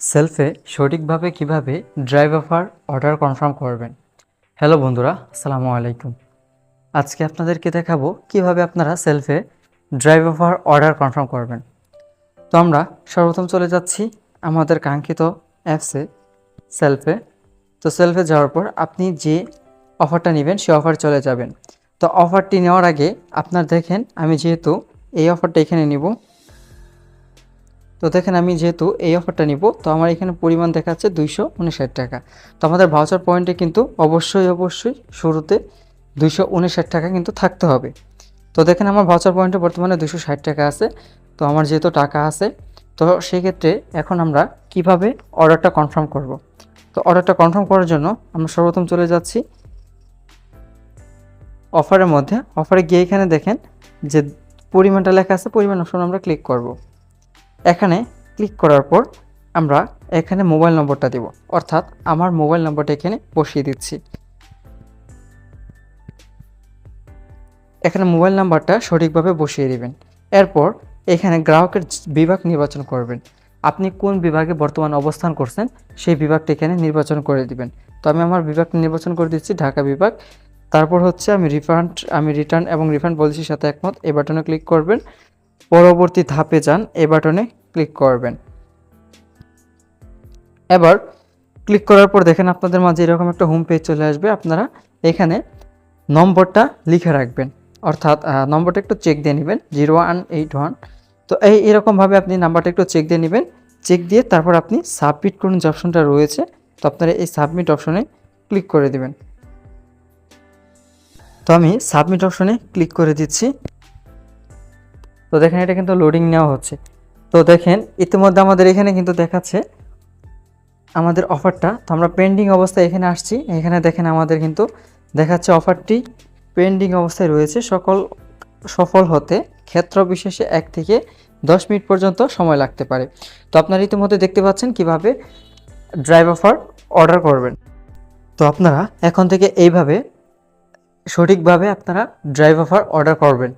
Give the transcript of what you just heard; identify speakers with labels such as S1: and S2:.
S1: সেলফে সঠিকভাবে কীভাবে drive offer order confirm করবেন। হ্যালো বন্ধুরা, আসসালামু আলাইকুম। আজকে আপনাদেরকে দেখাবো কীভাবে আপনারা সেলফে ড্রাইভ অফার অর্ডার কনফার্ম করবেন। তো আমরা সর্বপ্রথম চলে যাচ্ছি আমাদের কাঙ্ক্ষিত অ্যাপসে সেলফে। তো সেলফে যাওয়ার পর আপনি যে অফারটা নেবেন, সে অফার চলে যাবেন। তো অফারটি নেওয়ার আগে আপনার দেখেন, আমি যেহেতু এই অফারটা এখানে নিব তো দেখেন আমি যেহেতু এই অফারটা নিব, তো আমার এখানে পরিমাণ দেখাচ্ছে দুইশো উনষাট টাকা। তো আমাদের ভাউচার পয়েন্টে কিন্তু অবশ্যই অবশ্যই শুরুতে দুইশো উনষাট টাকা কিন্তু থাকতে হবে। তো দেখেন আমার ভাউচার পয়েন্টে বর্তমানে দুশো ষাট টাকা আছে। তো আমার যেহেতু টাকা আছে, তো সেক্ষেত্রে এখন আমরা কীভাবে অর্ডারটা কনফার্ম করব? তো অর্ডারটা কনফার্ম করার জন্য আমরা সর্বপ্রথম চলে যাচ্ছি। অফারের মধ্যে অফারে গিয়ে এখানে দেখেন যে পরিমাণটা লেখা আছে, পরিমাণ অপশন আমরা ক্লিক করব। এখানে ক্লিক করার পর আমরা এখানে মোবাইল নম্বরটা দেব। অর্থাৎ আমার মোবাইল নম্বরটা এখানে বসিয়ে দিচ্ছি। এখানে মোবাইল নাম্বারটা সঠিকভাবে বসিয়ে দিবেন। এরপর এখানে গ্রাহকের বিভাগ নির্বাচন করবেন। আপনি কোন বিভাগে বর্তমান অবস্থান করছেন, সেই বিভাগটা এখানে নির্বাচন করে দিবেন। তো আমি আমার বিভাগটা নির্বাচন করে দিচ্ছি, ঢাকা বিভাগ। তারপর হচ্ছে আমি রিফান্ড আমি রিটার্ন এবং রিফান্ড পলিসির সাথে একমত। এই বাটনে ক্লিক করবেন। পরবর্তী ধাপে যান, এ বাটনে ক্লিক করবেন। এবার ক্লিক করার পর দেখেন আপনাদের মাঝে এরকম একটা হোম পেজ চলে আসবে। আপনারা এখানে নম্বরটা লিখে রাখবেন। অর্থাৎ নম্বরটা একটু চেক দিয়ে নেবেন, জিরো ওয়ান এইট ওয়ান। তো এই এরকমভাবে আপনি নাম্বারটা একটু চেক দিয়ে নেবেন। চেক দিয়ে তারপর আপনি সাবমিট করুন যে অপশনটা রয়েছে। তো আপনারা এই সাবমিট অপশনে ক্লিক করে দিবেন। তো আমি সাবমিট অপশনে ক্লিক করে দিচ্ছি। তো দেখেন এটা কিন্তু লোডিং নেওয়া হচ্ছে। তো দেখেন, ইতিমধ্যে আমাদের এখানে কিন্তু দেখাচ্ছে আমাদের অফারটা তো আমরা পেন্ডিং অবস্থায় এখানে আসছি। এখানে দেখেন আমাদের কিন্তু দেখাচ্ছে অফারটি পেন্ডিং অবস্থায় রয়েছে। সকল সফল হতে ক্ষেত্র বিশেষে এক থেকে দশ মিনিট পর্যন্ত সময় লাগতে পারে। তো আপনারা ইতিমধ্যে দেখতে পাচ্ছেন কীভাবে ড্রাইভ অফার অর্ডার করবেন। তো আপনারা এখন থেকে এইভাবে সঠিকভাবে আপনারা ড্রাইভ অফার অর্ডার করবেন।